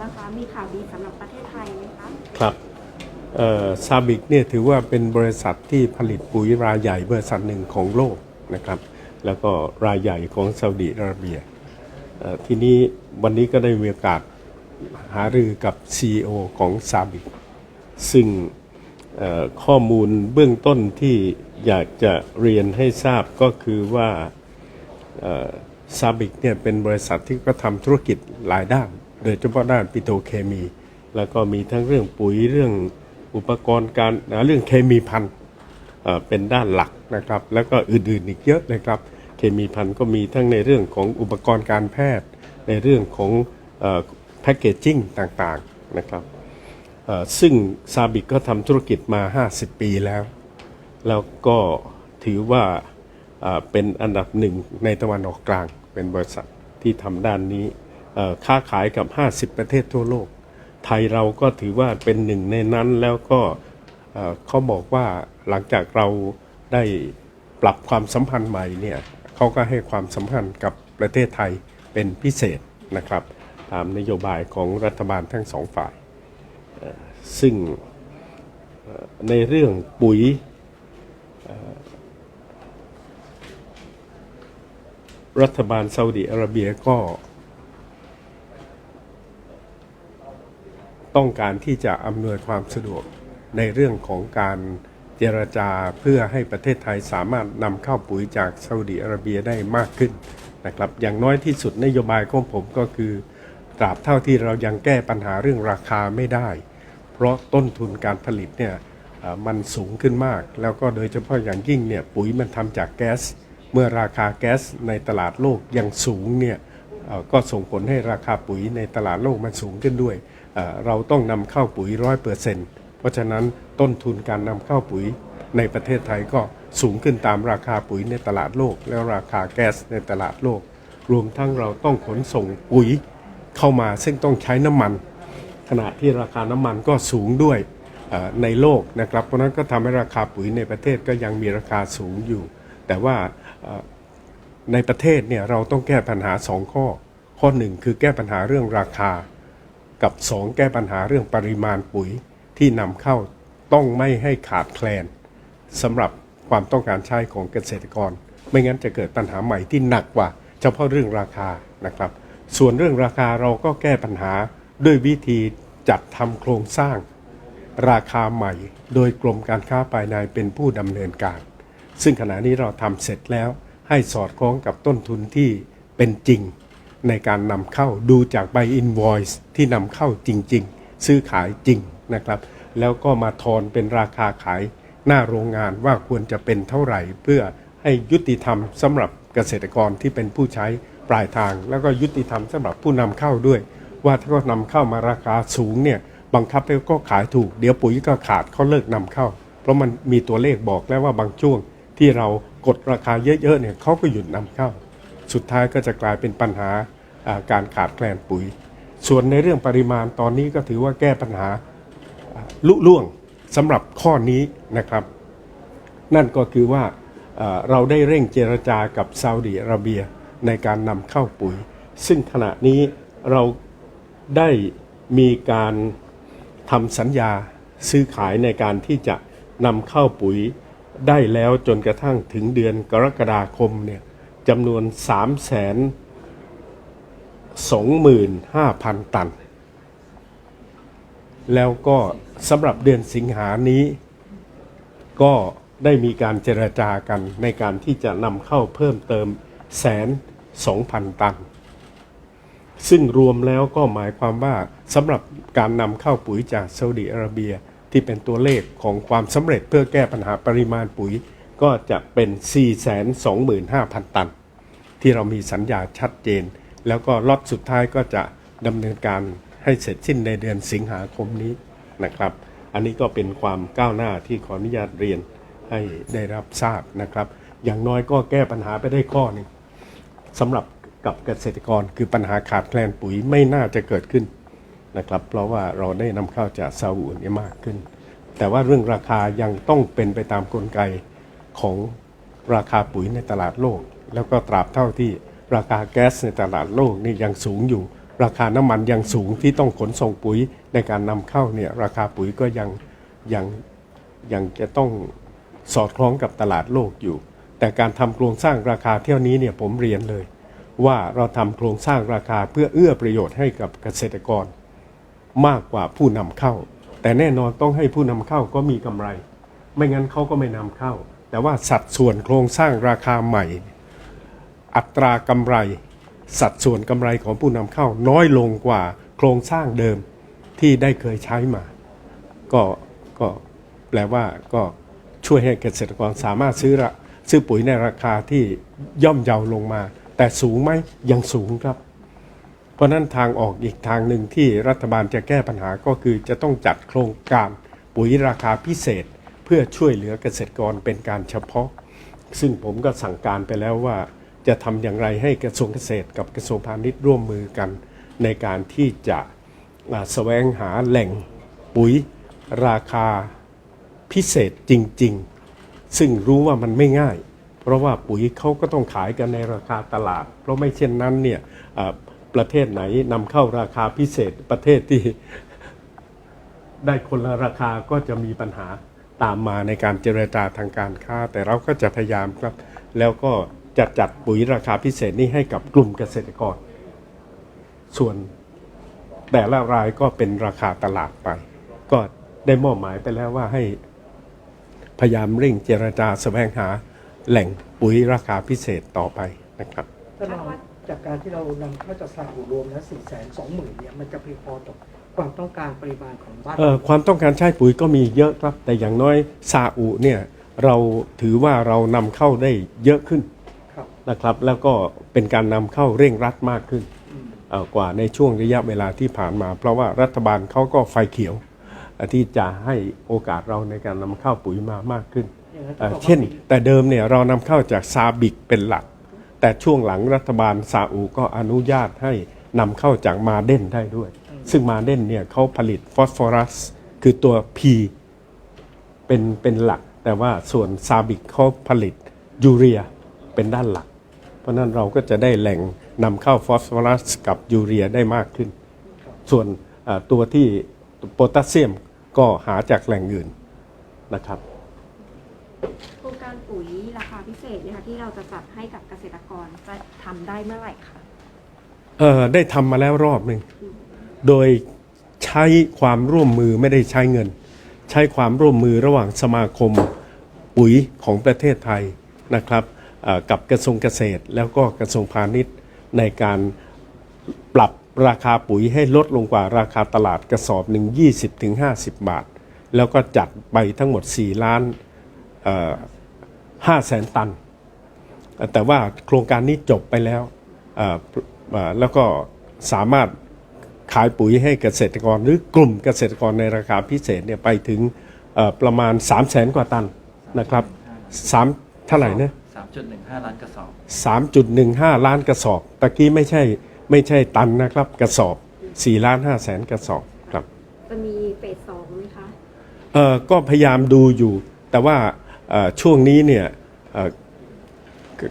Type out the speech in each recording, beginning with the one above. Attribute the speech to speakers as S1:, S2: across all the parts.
S1: บ้างคะ มีข่าวดีสำหรับประเทศไทยไหมคะ
S2: ครับซาบิกเนี่ยถือว่าเป็นบริษัทที่ผลิตปุ๋ยรายใหญ่บริษัทหนึ่งของโลกนะครับ แล้วก็รายใหญ่ของซาอุดิอาระเบียเอ่อทีนี้วันนี้ก็ได้มีโอกาสหารือกับ CEO ของซาบิกซึ่งข้อมูลเบื้องต้นที่อยากจะเรียนให้ทราบก็คือว่าซาบิกเนี่ยเป็นบริษัทที่ก็ทำธุรกิจหลายด้าน โดยเฉพาะด้านปิโตรเคมี แล้วก็มีทั้งเรื่องปุ๋ยเรื่องอุปกรณ์การเรื่องเคมีพันธุ์เป็นด้านหลักนะครับ แล้วก็อื่นๆอีกเยอะเลยครับ เคมีพันธุ์ก็มีทั้งในเรื่องของอุปกรณ์การแพทย์ ในเรื่องของแพคเกจจิ้งต่างๆนะครับซึ่งซาบิกก็ทำธุรกิจมา 50 ปีแล้ว แล้วก็ถือว่าเป็นอันดับหนึ่งในตะวันออกกลางเป็นบริษัทที่ทำด้านนี้ ค้าขายกับ 50 ประเทศทั่วโลก ไทยเราก็ถือว่าเป็นหนึ่งในนั้นแล้วก็เขาบอกว่าหลังจากเราได้ปรับความสัมพันธ์ใหม่เนี่ยเขาก็ให้ความสำคัญกับประเทศไทยเป็นพิเศษนะครับ ตามนโยบายของรัฐบาลทั้งสองฝ่าย ซึ่งในเรื่องปุ๋ยรัฐบาลซาอุดิอาระเบียก็ ต้องการที่จะอำนวยความสะดวกในเรื่องของการเจรจาเพื่อให้ประเทศไทยสามารถนำเข้าปุ๋ยจากซาอุดิอาระเบียได้มากขึ้นนะครับอย่างน้อยที่สุดนโยบายของผมก็คือตราบเท่าที่เรายังแก้ปัญหาเรื่องราคาไม่ได้ เพราะต้นทุนการผลิตเนี่ยมันสูงขึ้นมาก แล้วก็โดยเฉพาะอย่างยิ่งเนี่ยปุ๋ยมันทำจากแก๊ส เมื่อราคาแก๊สในตลาดโลกยังสูงเนี่ยก็ส่งผลให้ราคาปุ๋ยในตลาดโลกมันสูงขึ้นด้วย เราต้องนำเข้าปุ๋ยร้อยเปอร์เซ็นต์เพราะฉะนั้นต้นทุนการนำเข้าปุ๋ยในประเทศไทยก็สูงขึ้นตามราคาปุ๋ยในตลาดโลก แล้วราคาแก๊สในตลาดโลก รวมทั้งเราต้องขนส่งปุ๋ยเข้ามาซึ่งต้องใช้น้ำมัน ขณะที่ราคาน้ำมันก็สูงด้วยในโลกนะครับ เพราะนั้นก็ทำให้ราคาปุ๋ยในประเทศก็ยังมีราคาสูงอยู่ แต่ว่าในประเทศเนี่ยเราต้องแก้ปัญหา 2 ข้อ ข้อ1คือแก้ปัญหาเรื่องราคา กับ 2 แก้ปัญหาเรื่องปริมาณปุ๋ยที่นำเข้าต้องไม่ให้ขาดแคลนสำหรับความต้องการใช้ของเกษตรกร ไม่งั้นจะเกิดปัญหาใหม่ที่หนักกว่า เฉพาะเรื่องราคานะครับ ส่วนเรื่องราคาเราก็แก้ปัญหาด้วยวิธีจัดทำโครงสร้าง ราคาใหม่ โดยกรมการค้าภายในเป็นผู้ดำเนินการ ซึ่งขณะนี้เราทำเสร็จแล้วให้สอดคล้องกับต้นทุนที่เป็นจริง ในการนำเข้าดูจากใบอิน o i c e ที่นำเข้าจริง ๆ ซื้อขายจริงนะครับ แล้วก็มาทอนเป็นราคาขายหน้าโรงงานว่าควรจะเป็นเท่าไหร่ เพื่อให้ยุติธรรมสำหรับเกษตรกรที่เป็นผู้ใช้ปลายทาง แล้วก็ยุติธรรมสำหรับผู้นำเข้าด้วย ว่าถ้าเขานำเข้ามาราคาสูงเนี่ยบังคับให้ก็ขายถูก เดี๋ยวปุ๋ยก็ขาดเขาเลิกนำเข้า เพราะมันมีตัวเลขบอกแล้วว่าบางช่วงที่เรากดราคาเยอะๆเนี่ยเขาก็หยุดนำเข้า สุดท้ายก็จะกลายเป็นปัญหาการขาดแคลนปุ๋ย ส่วนในเรื่องปริมาณตอนนี้ก็ถือว่าแก้ปัญหาลุล่วงสำหรับข้อนี้นะครับ นั่นก็คือว่าเอ่อเราได้เร่งเจรจากับซาอุดิอาระเบียในการนำเข้าปุ๋ย ซึ่งขณะนี้เราได้มีการทำสัญญาซื้อขายในการที่จะนำเข้าปุ๋ยได้แล้วจนกระทั่งถึงเดือนกรกฎาคมเนี่ย จำนวน3 2 5 0 0 0 ตัน แล้วก็สำหรับเดือนสิงหานี้ ก็ได้มีการเจรจากันในการที่จะนำเข้าเพิ่มเติมแสนสองพันตัน ซึ่งรวมแล้วก็หมายความว่าสำหรับการนำเข้าปุ๋ยจากซาอุดิอาระเบียที่เป็นตัวเลขของความสำเร็จเพื่อแก้ปัญหาปริมาณปุ๋ยก็จะเป็น 425,000 ตัน ที่เรามีสัญญาชัดเจน แล้วก็ล็อตสุดท้ายก็จะดำเนินการให้เสร็จสิ้นในเดือนสิงหาคมนี้นะครับ อันนี้ก็เป็นความก้าวหน้าที่ขออนุญาตเรียนให้ได้รับทราบนะครับ อย่างน้อยก็แก้ปัญหาไปได้ข้อหนึ่งสำหรับกับเกษตรกรคือปัญหาขาดแคลนปุ๋ยไม่น่าจะเกิดขึ้นนะครับ เพราะว่าเราได้นำเข้าจากซาอุเนี่ยมากขึ้น แต่ว่าเรื่องราคายังต้องเป็นไปตามกลไกของราคาปุ๋ยในตลาดโลก แล้วก็ตราบเท่าที่ราคาแก๊สในตลาดโลกนี่ยังสูงอยู่ ราคาน้ำมันยังสูงที่ต้องขนส่งปุ๋ยในการนำเข้าเนี่ยราคาปุ๋ยก็ยังยังยังจะต้องสอดคล้องกับตลาดโลกอยู่ แต่การทำโครงสร้างราคาเที่ยวนี้เนี่ยผมเรียนเลย ว่าเราทำโครงสร้างราคาเพื่อเอื้อประโยชน์ให้กับเกษตรกร มากกว่าผู้นำเข้า แต่แน่นอนต้องให้ผู้นำเข้าก็มีกำไร ไม่งั้นเขาก็ไม่นำเข้า แต่ว่าสัดส่วนโครงสร้างราคาใหม่ อัตรากำไร สัดส่วนกำไรของผู้นำเข้าน้อยลงกว่าโครงสร้างเดิมที่ได้เคยใช้มา ก็ก็แปลว่าก็ช่วยให้เกษตรกรสามารถซื้อละซื้อปุ๋ยในราคาที่ย่อมเยาลงมา แต่สูงไหมยังสูงครับ เพราะนั้นทางออกอีกทางหนึ่งที่รัฐบาลจะแก้ปัญหาก็คือจะต้องจัดโครงการปุ๋ยราคาพิเศษ เพื่อช่วยเหลือเกษตรกรเป็นการเฉพาะ ซึ่งผมก็สั่งการไปแล้วว่า จะทำอย่างไรให้กระทรวงเกษตรกับกระทรวงพาณิชย์ร่วมมือกัน ในการที่จะแสวงหาแหล่งปุ๋ยราคาพิเศษจริง ๆ ซึ่งรู้ว่ามันไม่ง่าย เพราะว่าปุ๋ยเขาก็ต้องขายกันในราคาตลาด เพราะไม่เช่นนั้นเนี่ยประเทศไหนนำเข้าราคาพิเศษประเทศที่ได้คนละราคาก็จะมีปัญหาตามมาในการเจรจาทางการค้า แต่เราก็จะพยายามครับ แล้วก็ จะจัดปุ๋ยราคาพิเศษนี้ให้กับกลุ่มเกษตรกร ส่วนแต่ละรายก็เป็นราคาตลาดไป ก็ได้มอบหมายไปแล้วว่าให้พยายามเร่งเจรจาแสวงหาแหล่งปุ๋ยราคาพิเศษต่อไปนะครับ
S3: ถ้าเราจากการที่เรานำเข้าจากซาอุรวมแล้ว4 2 0 0 0 0เนี่ยมันจะเพียงพอต่อความต้องการปริมาณของบ้าน
S2: เอ่อความต้องการใช้ปุ๋ยก็มีเยอะครับ แต่อย่างน้อยซาอุเนี่ยเราถือว่าเรานำเข้าได้เยอะขึ้น
S3: ครับ
S2: นะครับ แล้วก็เป็นการนำเข้าเร่งรัดมากขึ้น
S3: อืม
S2: เอ่อกว่าในช่วงระยะเวลาที่ผ่านมา เพราะว่ารัฐบาลเขาก็ไฟเขียวเอ่อที่จะให้โอกาสเราในการนำเข้าปุ๋ยมามากขึ้น
S3: อย่างนั้น
S2: เอ่อ
S3: ก็บอกว่า
S2: เช่น
S3: ปี
S2: แต่เดิมเนี่ยเรานำเข้าจากซาบิกเป็นหลัก แต่ช่วงหลังรัฐบาลซาอุก็อนุญาตให้นำเข้าจากมาเด่นได้ด้วย ซึ่งมาเด่นเนี่ยเขาผลิตฟอสฟอรัส คือตัว P เป็นเป็นหลัก แต่ว่าส่วนซาบิกเขาผลิตยูเรียเป็นด้านหลักเพ ราะฉะนั้นเราก็จะได้แหล่งนำเข้าฟอสฟอรัสกับยูเรียได้มากขึ้น ส่วนเอ่อตัวที่โพแทสเซียมก็หาจากแหล่งอื่นนะครับ
S1: โครงการปุ๋ยราคาพิเศษเนี่ยค่ะที่เราจะจัดให้กับเกษตรกรจะทำได้เมื่อไหร่คะ
S2: เออได้ทำมาแล้วรอบหนึ่งโดยใช้ความร่วมมือไม่ได้ใช้เงิน ใช้ความร่วมมือระหว่างสมาคมปุ๋ยของประเทศไทยนะครับเอ่อ กับกระทรวงเกษตร แล้วก็กระทรวงพาณิชย์ในการปรับราคาปุ๋ยให้ลดลงกว่าราคาตลาดกระสอบหนึ่ง20ถึง50 บาท แล้วก็จัดไปทั้งหมด 4 ล้าน5แสนตัน แต่ว่าโครงการนี้จบไปแล้วแล้วก็สามารถขายปุ๋ยให้เกษตรกรหรือกลุ่มเกษตรกรในราคาพิเศษเนี่ยไปถึงประมาณ 3 0 0แสนกว่าตันนะครับสามเท่าไหร่นะ
S4: 3.15 ล้านกระสอบ
S2: 3.15 ล้านกระสอบ ตะกี้ไม่ใช่ไม่ใช่ตันนะครับ กระสอบ4ล้าน5แสนกระสอบครับ
S1: จะมีเฟสสองไหมคะ
S2: เอ่อก็พยายามดูอยู่ แต่ว่าเอ่อช่วงนี้เนี่ยเอ่อก็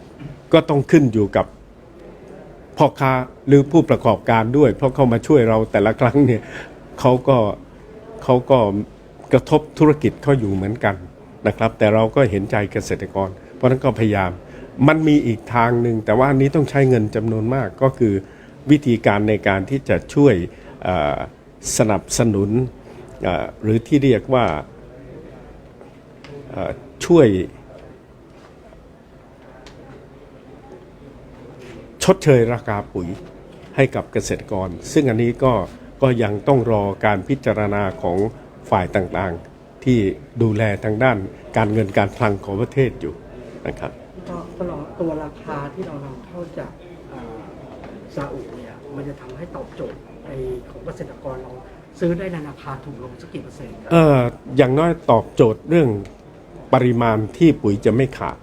S2: ก็ต้องขึ้นอยู่กับพ่อค้าหรือผู้ประกอบการด้วย เพราะเขามาช่วยเราแต่ละครั้งเนี่ยเขาก็เขาก็กระทบธุรกิจเขาอยู่เหมือนกันนะครับ แต่เราก็เห็นใจเกษตรกร เพราะนั้นก็พยายามมันมีอีกทางหนึ่งแต่ว่านี้ต้องใช้เงินจำนวนมากก็คือวิธีการในการที่จะช่วยสนับสนุนหรือที่เรียกว่าช่วยชดเชยราคาปุ๋ยให้กับเกษตรกร ซึ่งอันนี้ก็ก็ยังต้องรอการพิจารณาของฝ่ายต่างๆ ที่ดูแลทางด้านการเงินการคลังของประเทศอยู่ นะครับ
S3: ก็ตลอดตัวราคาที่เรานำเข้าจากอ่าซาอุเนี่ยมันจะทำให้ตอบโจทย์ในของเกษตรกรเราซื้อได้ในราคาถูกลงสักกี่เปอร์เซ็นต์ครับ
S2: เอ่ออย่างน้อยตอบโจทย์เรื่องปริมาณที่ปุ๋ยจะไม่ขาด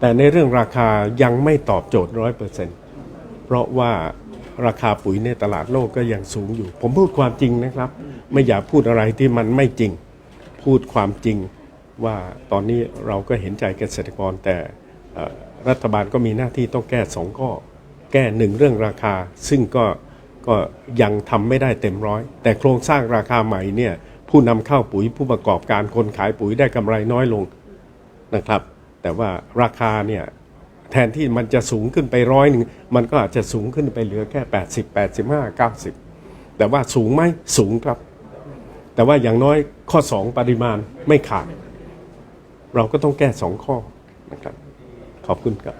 S2: แต่ในเรื่องราคายังไม่ตอบโจทย์ร้อยเปอร์เซ็นต์เพราะว่าราคาปุ๋ยในตลาดโลกก็ยังสูงอยู่ ผมพูดความจริงนะครับ ไม่อยากพูดอะไรที่มันไม่จริง พูดความจริง ว่าตอนนี้เราก็เห็นใจเกษตรกรแต่รัฐบาลก็มีหน้าที่ต้องแก้สองข้อแก้หนึ่งเรื่องราคา ซึ่งก็ก็ยังทำไม่ได้เต็มร้อย แต่โครงสร้างราคาใหม่เนี่ยผู้นำเข้าปุ๋ยผู้ประกอบการคนขายปุ๋ยได้กำไรน้อยลงนะครับ แต่ว่าราคาเนี่ยแทนที่มันจะสูงขึ้นไปร้อยหนึ่งมันก็อาจจะสูงขึ้นไปเหลือแค่ 80 85 90 แต่ว่าสูงไหมสูงครับ แต่ว่าอย่างน้อยข้อ 2 ปริมาณไม่ขาด เราก็ต้องแก้สองข้อนะครับขอบคุณครับ